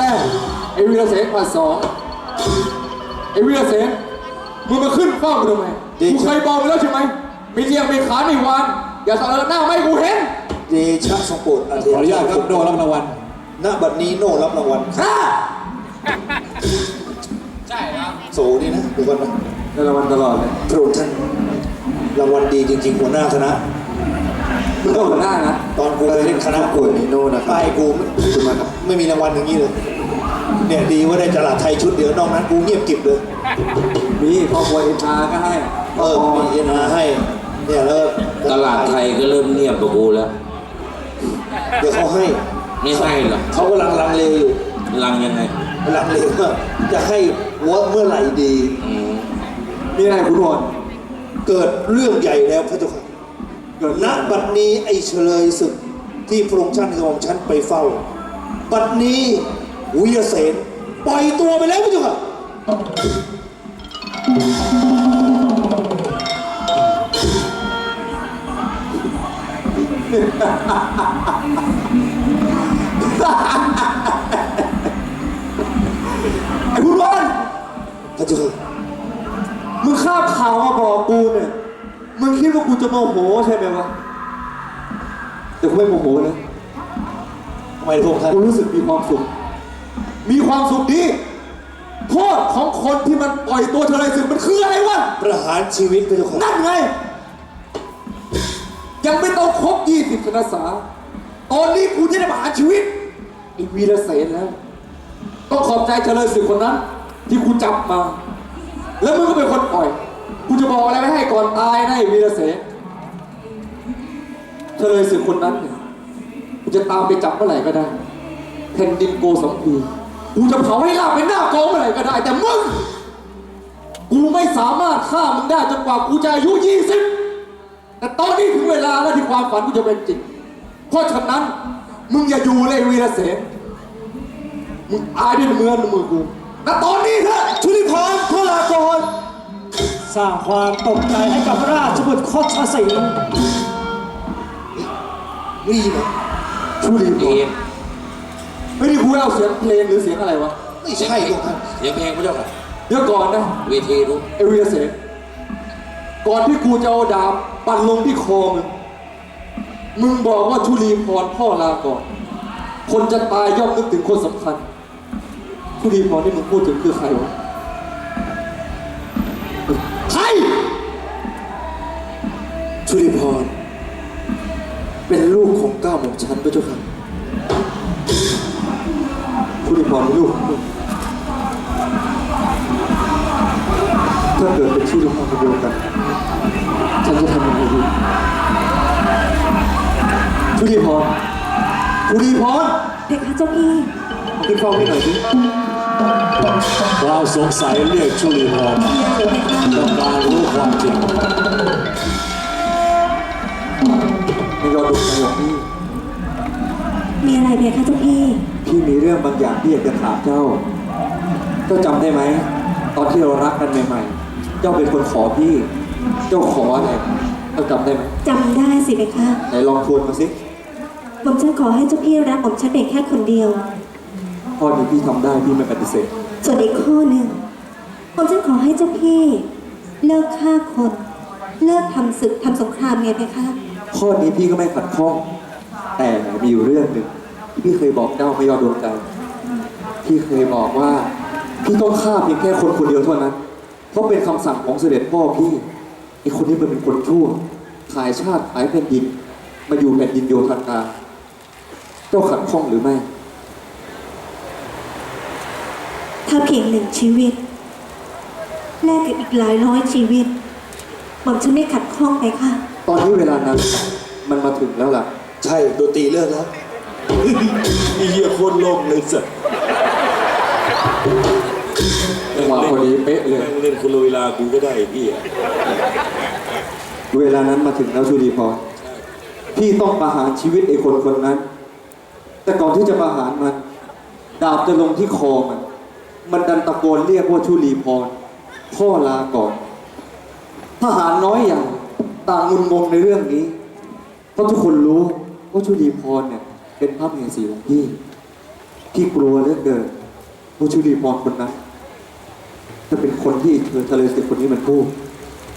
วอนผัดแรกไอ้วีรเสนผัดสองไอ้วีรเสนมึงมาขึ้นเฝ้ากูทำไมกูเคยบอกไปแล้วใช่ไหมมีเรียงมีขามีวานอย่าเสนอหน้าไม่ให้กูเห็นเดชะทรงโปรดขออนุญาตครับโดรับรางวัลณบัดนี้โน่รับรางวัลอ่าโสนี่นะดูก่อนนะได้รางวัลตลอดเลยพระองค์ท่านรางวัลดีจริง ๆ หัวหน้าคณะมึงก็หัวหน้านะตอนกูไปเล่นคณะกูนี่โน่นะป้ายกูคุณมาครับไม่มีรางวัลอย่างนี้เลย เนี่ยดีว่าได้ตลาดไทยชุดเดียวนอกนั้นกูเงียบกริบเลย มีครอบครัวเอ็นอาร์ก็ให้เออมีเอ็นอาให้ เนี่ยแล้วตลาดไทยก็เริ่มเงียบกับกูแล้ว เดี๋ยวเขาให้ ไม่ให้หรอกเขากำลังลังเลอยู่ ลังยังไง ลังเลว่าจะให้วัวเมื่อไหร่ดีอืมมีอะไรคุณวอนเกิดเรื่องใหญ่แล้วพระเจ้าค่ะเกิดณบัดนี้ไอ้เฉลยศึกที่พระองค์ท่านของฉันไปเฝ้า บัดนี้ วิยเสนปล่อยตัวไปแล้วพระเจ้าค่ะไอ้คุณวอนพระเจ้าค่ะมึงข้ามข่าวมาบอกกูเนี่ย มึงคิดว่ากูจะโมโหใช่ไหมวะ แต่กูไม่โมโหนะ ทำไมพระองค์ท่าน กูรู้สึกมีความสุข มีความสุขดีโทษของคนที่มันปล่อยตัวเธอเลยสึกมันคืออะไรวะ ประหารชีวิตพระเจ้าค่ะนั่นไง ยังไม่ต้องครบ20สนสาตอนนี้กูจะได้ประหารชีวิตไอ้วีรเสนแล้ว ต้องขอบใจเฉลยศึกคนนั้น ที่กูจับมา แล้วมึงก็เป็นคนปล่อยกูจะบอกอะไรไม่ให้ก่อนตายนะไอ้วีรเสนเฉลยศึกคนนั้นเนี่ยกูจะตามไปจับเมื่อไหร่ก็ได้แผ่นดินโกสัมพี กูจะเผาให้ลาบเป็นหน้ากองเมื่อไหร่ก็ได้ แต่มึง กูไม่สามารถฆ่ามึงได้จนกว่ากูจะอายุยี่สิบแต่ตอนนี้ถึงเวลาแล้วที่ความฝันกูจะเป็นจริง เพราะฉะนั้น มึงอย่าอยู่เลยวีรเสนมึงอายด้วยเมือมือกูแต่ตอนนี้เถอะชุลิพรพระลากรสร้างความตกใจให้กับราชบุตรโคชสิงนี่นะชุลิพร งไม่ได้กูเอาเสียงเพลงหรือเสียงอะไรวะ ไม่ใช่พระองค์ท่านเสียงเพลงพระเจ้าค่ะเดี๋ยวก่อนนะเวทีรู้ไอวีรเสนก่อนที่กูจะเอาดาบปั่นลงที่คอมึง มึงบอกว่าชุลีพรพ่อลาก่อน คนจะตายย่อมนึกถึงคนสำคัญชุลีพรที่มึงพูดถึงคือใครวะ ใคร ชุลิพร เป็นลูกของเก้าหม่อมชันพระเจ้าค่ะ ชุลีพรเป็นลูกของมึงถ้าเกิดเป็นชุลีพรคนเดียวกันฉันจะทำยังไงดีชุลีพรชุลีพรเพคะเจ้าพี่ขึ้นเฝ้าพี่หน่อยสิเราสงสัยเรียกชุลีพรต้องการรู้ความจริงไม่ยอมดูใจของพี่มีอะไรเพคะเจ้าพี่ พี่มีเรื่องบางอย่างที่อยากจะถามเจ้า เจ้าจำได้ไหม ตอนที่เรารักกันใหม่ๆ เจ้าเป็นคนขอพี่ เจ้าขออะไร เจ้าจำได้ไหมจำได้สิเพคะไหนลองทวนมาสิผมฉันขอให้เจ้าพี่รักผมฉันเพียงแค่คนเดียว ข้อนี้พี่ทำได้พี่ไม่ปฏิเสธ ส่วนอีกข้อหนึ่งผมฉันขอให้เจ้าพี่ เลิกฆ่าคน เลิกทำศึกทำสงครามไงเพคะ ข้อนี้พี่ก็ไม่ขัดข้อง แต่มีอยู่เรื่องหนึ่งที่ พี่เคยบอกเจ้าไม่ยอมดวงใจพี่เคยบอกว่า พี่ต้องฆ่าเพียงแค่คนคนเดียวเท่านั้น เพราะเป็นคำสั่งของเสด็จพ่อพี่ไอ้คนนี้มันเป็นคนชั่วขายชาติขายแผ่นดิน มาอยู่แผ่นดินโยธากาเจ้าขัดข้องหรือไม่ ถ้าเพียงหนึ่งชีวิต แลกกับอีกหลายร้อยชีวิตผมฉันไม่ขัดข้องไปค่ะ ตอนนี้เวลานั้น มันมาถึงแล้วล่ะ ใช่ดนตรีเลิกแล้ว อีเหี้ยโคนโล่งเลยสัตว์จังหวะพอดีเป๊ะเลย แม่งเล่นคุณลุยลากูก็ได้พี่อะเวลานั้นมาถึงแล้วชูดีพรพี่ต้องประหารชีวิตไอ้คนคนนั้น แต่ก่อนที่จะประหารมัน ดาบจะลงที่คอมัน มันดันตะโกนเรียกว่าชุลีพร พ่อลาก่อนพทหารน้อยอย่างต่างงุนงงในเรื่องนี้ เพราะทุกคนรู้ว่าชุลีพรเนี่ย เป็นพระมเหสีของพี่ พี่กลัวเหลือเกินว่าชุลีพรคนนั้นจะเป็นคนที่เธอทะเลสิคนนี้มันพูด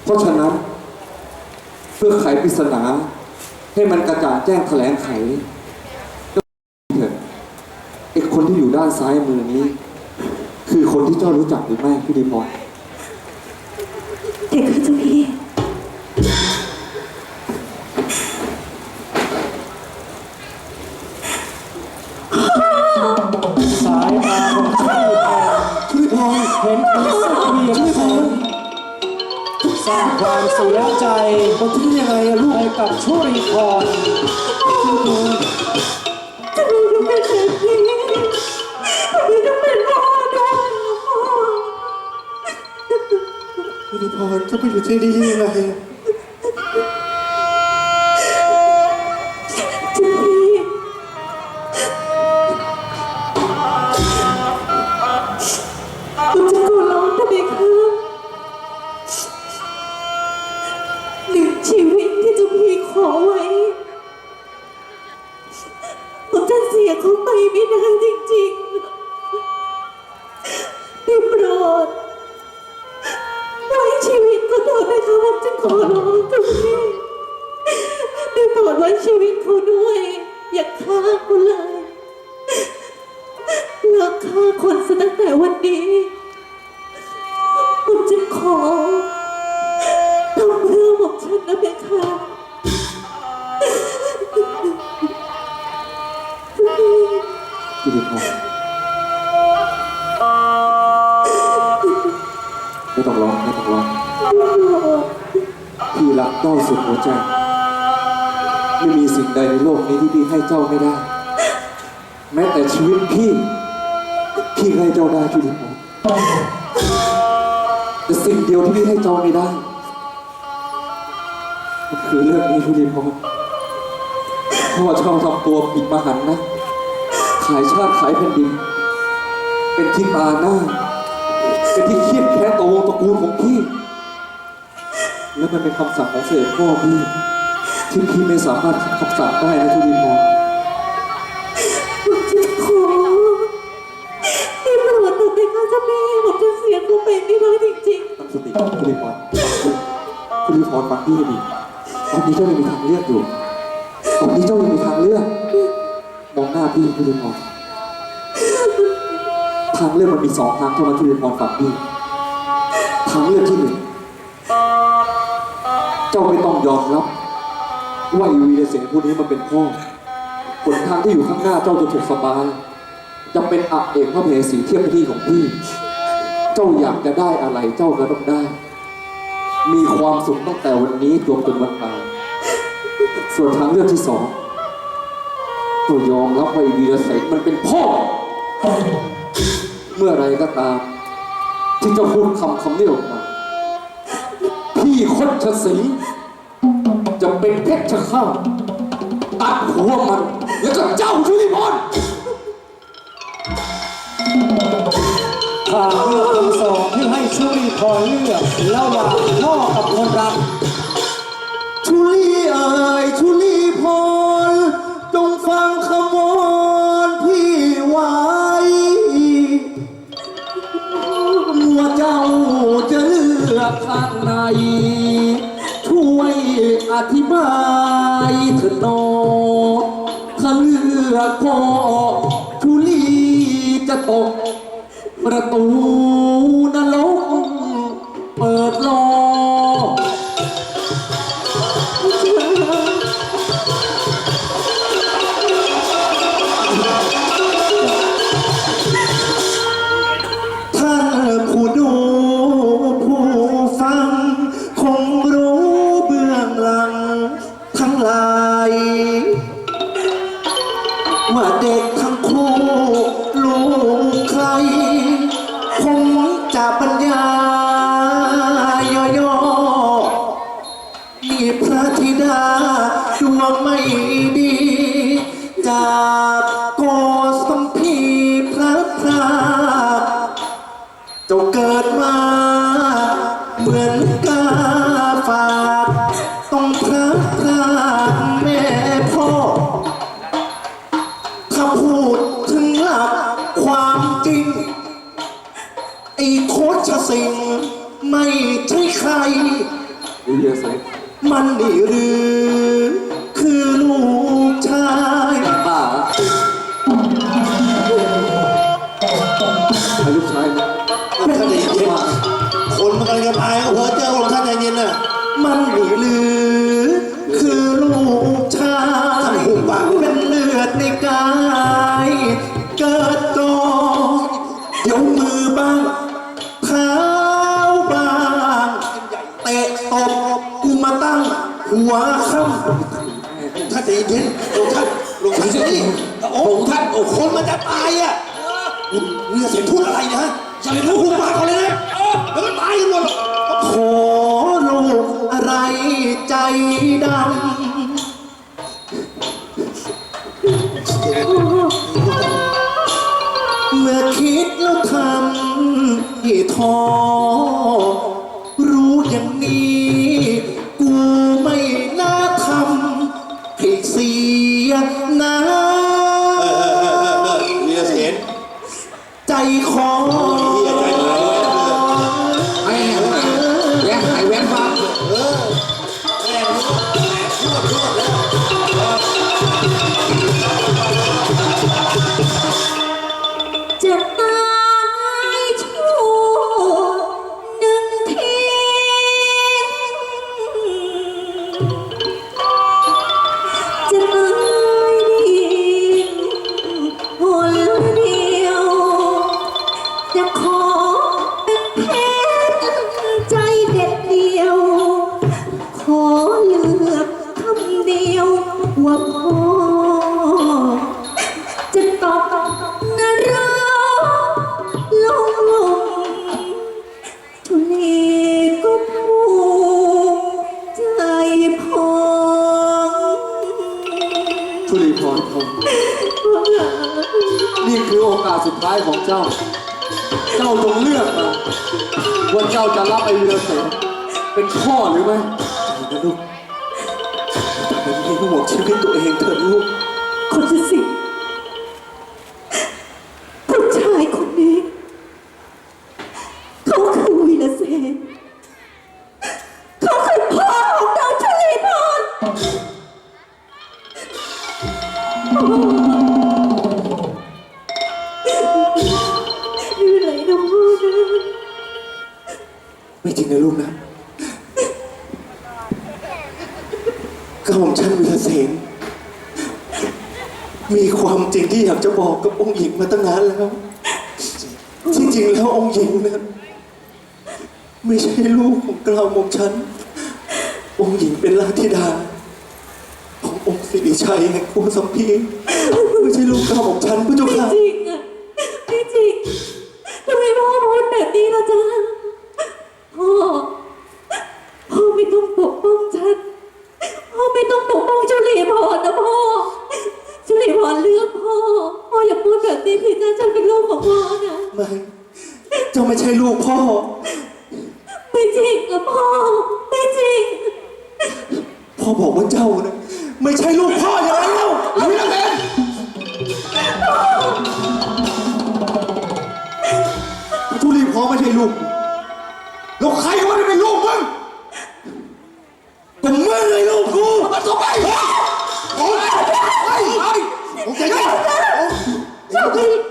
เพราะฉะนั้น เพื่อไขปริศนาให้มันกระจ่างแจ้งแถลงไขก็เถอะไอ้คนที่อยู่ด้านซ้ายมือนี้ คือคนที่เจ้ารู้จักหรือไม่พี่ดีพร เด็กคือเจ้า สียใจมันคิดยังไงอะลูกให้กับชุลีพรจะมีต้องเป็นแบบนี้จะมีต้องเป็นพ่อด้วยพ่อชุลีพรจะไปอยู่ที่นี่ยังไง ฆ่าคนซะตั้งแต่วันนี้ผมจะขอทำเพื่อผมฉันนะเบค่ะพี่ดีพรไม่ต้องร้องไม่ต้องร้องพี่รักเจ้าสุดหัวใจ ไม่มีสิ่งใดในโลกนี้ที่พี่ให้เจ้าไม่ได้ แม้แต่ชีวิตพี่ พี่ให้เจ้าได้พี่ดีพรแต่สิ่งเดียวที่พี่ให้เจ้าไม่ได้ก็คือเรื่องนี้พี่ดีพรเพราะว่าเจ้าทำตัวผิดมหันนะ ขายชาติขายแผ่นดิน เป็นที่ตาหน้า เป็นที่เครียดแค้นต่อวงตระกูลของพี่ และมันเป็นคำสั่งของเสด็จพ่อพี่ที่พี่ไม่สามารถคำสั่งได้นะทุลีพร ริงๆตั้งสติทุลีพรทุลีพรฟังพี่ให้ดีตอนนี้เจ้ายังมีทางเลือกอยู่ตอนนี้เจ้ายังมีทางเลือกมองหน้าพี่ทุลีพรทางเลือกมันมีสองทางเท่านั้นทุลีพรฟังพี่ทางเลือกที่หนึ่งเจ้าไม่ต้องยอมรับว่าอีวีเดเสนผู้นี้มันเป็นพ่อผลทางที่อยู่ข้างหน้าเจ้าจะถูกสบายจะเป็นอักเอกพระเพสีเทียบที่ของพี่ เจ้าอยากจะได้อะไรเจ้าก็ต้องได้ มีความสุขตั้งแต่วันนี้จนจนวันตายส่วนทางเลือกที่สองเจ้ายอมรับว่าอีวีเดเสนมันเป็นพ่อ เมื่อไรก็ตาม ที่เจ้าพูดคำคำนี้ออกมา พี่คดชสิงห์จะเป็นเพชรฆาตตัดหัวมัน แล้วก็เจ้าชุลิพร ทางเลือกทั้งสองที่ให้ชุลีพรเลือกระหว่างพ่อกับคนรัก ชุลีเอ่ยชุลีพรจงฟังคำวอนพี่ไว้ว่าเจ้าจะเลือกทางไหนช่วยอธิบายเถิดน้องถ้าเลือกพ่อชุลีจะตก ประตูนรกเปิดรอท่านผู้ดูผู้ฟัง คงรู้เบื้องหลังทั้งหลายว่าเด็ก พูดถึงหลักความจริง ไอ้โคชสิงไม่ใช่ใครมันนี่หรือ คือลูกชายป้าใครลูกชายนะ ไม่เข้เย็นคนมันกำลังจะตาย มือบ้างเท้าบ้างเตะตบกูมาตั้ง หัวค่ำท่านใจเย็นลงท่านลงท่านนี่โอ้ท่านโอ้คนมันจะตายอะเนี่ยเสียงพูดอะไรนะฮะอย่าไปพูดหุบปากเขาเลยนะแล้วมันตายกันหมดหรอกขอลูกอะไรใจดำำ ท้ายของเจ้า เจ้าจงเลือกมาว่าเจ้าจะรับไอ้วีรเสนเป็นพ่อหรือไม่นะลูกเป็นที่ห่วงชีวิตตัวเองเถอะลูกคนที่สิ ไม่จริงนะลูกนะกระหม่อมชั้นวีรเสนมีความจริงที่อยากจะบอกกับองค์หญิงมาตั้งนานแล้วที่จริงแล้วองค์หญิงนะไม่ใช่ลูกของกระหม่อมชั้นองค์หญิงเป็นราชธิดา ขององค์สิริชัยแห่งครัวสัมพีไม่ใช่ลูกกระหม่อมชั้นพระเจ้าค่ะ จริงอะไม่จริงทำไมพ่อพูดแบบนี้ล่ะจ๊ะพ่อ พ่อไม่ต้องปกป้องฉัน พ่อ ไม่ต้องปกป้องจ้าหลีพรนะพ่อจ้าหลีพรเลือกพ่อ พ่ออย่าพูดแบบนี้ผิดนะฉันเป็นลูกของพ่อนะ ไม่เจ้าไม่ใช่ลูกพ่อ ไม่จริงอะพ่อ ไม่จริง พ่อบอกว่าเจ้านะไม่ใช่ลูกพ่ออย่างไรเล่าเอาวีรเสนทุลีพ่อไม่ใช่ลูกแล้วใครว่าจะเป็นลูกมึงก็มึงเลย ลูกกูมันก็ไปโอ้ยไอ้ไอ้ผมใจเย็นโอ้เ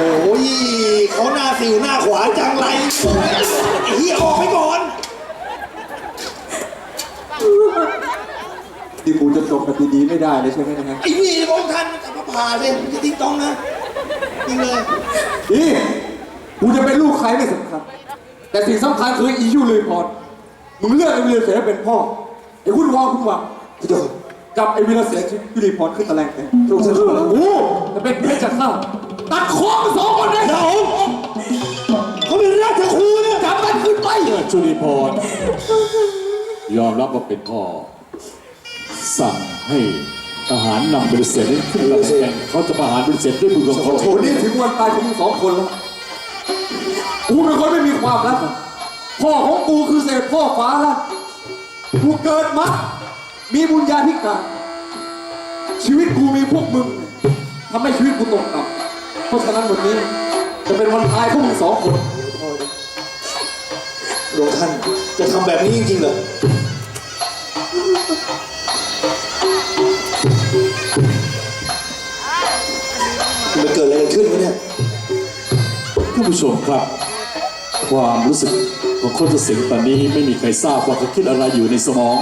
โอ้ยเขาหน้าสิวหน้าขวาจังไรไอ้เหี้ยออกไปก่อน ที่กูจะจบกันดีๆไม่ได้เลยใช่ไหมนะฮะไอ้นี่พระองค์ท่านกลับมาผ่าเลยจะทิ้งต้องนะจริงเลย นี่กูจะเป็นลูกใครไม่สำคัญ แต่สิ่งสำคัญคืออียูเลยพรมึงเลือกไอ้วีรเสนเป็นพ่อไอ้คุณวอคุณวังพี่โดกับไอ้วีรเสนยูรีพรขึ้นตะแลงแต่ลูกฉันรู้แล้วกูจะเป็นเพชรฆา ตตัดคอมันสองคนเลยเดาเขาเป็นราชครูเนี่ยจับมันขึ้นไปเมื่อชุลีพรยอมรับว่าเป็นพ่อ สั่งให้ทหารนำบริเสร็จขึ้นมาแทนเขาจะประหารบริเสร็จด้วยมือของเขาโอ้นี่ถึงวันตายของมึงสองคนแล้วกูเป็นคนไม่มีความรักอะพ่อของกูคือเศษพ่อฟ้าละกูเกิดมา มีบุญญาธิการชีวิตกูมีพวกมึงทำให้ชีวิตกูตกต่ำ เพราะฉะนั้นวันนี้จะเป็นวันตายของมึงสองคนหลวงท่านจะทำแบบนี้จริงๆเหรอ มันเกิดอะไรกันขึ้นวะเนี่ย ท่านผู้ชมครับ ความรู้สึกของคนจะสิงห์ตอนนี้ไม่มีใครทราบว่าเขาคิดอะไรอยู่ในสมอง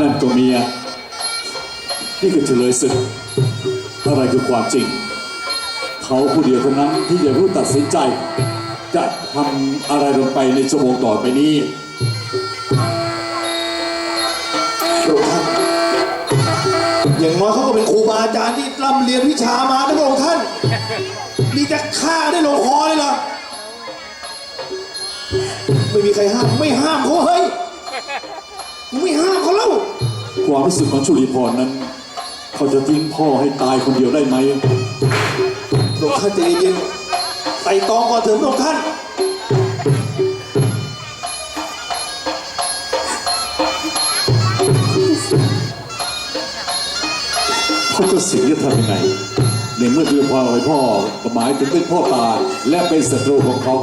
นั่นตัวเมีย นี่คือเฉลยศึก อะไรคือความจริง เขาผู้เดียวเท่านั้นที่จะรู้ตัดสินใจ จะทำอะไรลงไปในชั่วโมงต่อไปนี้องค์ท่านอย่างน้อยเขาก็เป็นครูบาอาจารย์ที่ร่ำเรียนวิชามานะพระองค์ท่าน นี่จะฆ่าได้ลงคอเลยเหรอ ไม่มีใครห้าม ไม่ห้ามเขาเฮ้ยมึงไม่ห้ามเขาเล่าความรู้สึกของชุลีพรนั้น เขาจะทิ้งพ่อให้ตายคนเดียวได้ไหมพระองท่านใจเย็นๆไต่ตองก่อนเถิดพระองค์ท่าน เขาจะสิงจะทำยังไง ในเมื่อเพียงพอให้พ่อหมายถึงเป็นพ่อตาและเป็นศัตรูของเขา